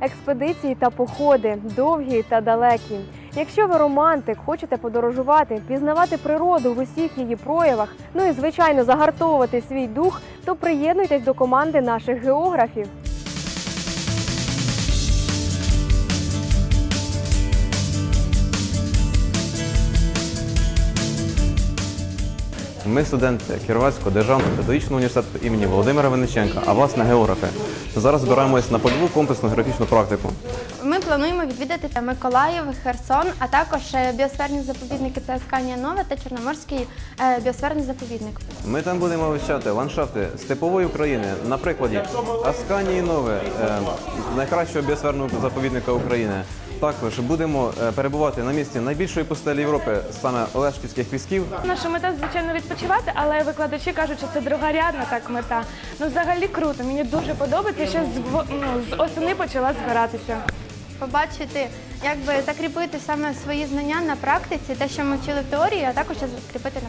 експедиції та походи, довгі та далекі. Якщо ви романтик, хочете подорожувати, пізнавати природу в усіх її проявах, ну і звичайно загартовувати свій дух, то приєднуйтесь до команди наших географів. Ми студенти Кіровецького державного педагогічного університету імені Володимира Винниченка, а власне географи. Зараз збираємось на польову комплексну географічну практику. Ми плануємо відвідати Миколаїв, Херсон, а також е, біосферні заповідники це Асканія Нова та Чорноморський е, біосферний заповідник. Ми там будемо вивчати ландшафти степової України на прикладі Асканії Нове, е, найкращого біосферного заповідника України. Також будемо е, перебувати на місці найбільшої пустелі Європи, саме Олешківських пісків. Наша мета, звичайно, відпочивати, але викладачі кажуть, що це другорядна так мета. Ну, взагалі круто. Мені дуже подобається. Ще з, ну, з осени почала збиратися. Побачити, як би закріпити саме свої знання на практиці, те, що ми вчили в теорії, а також закріпити на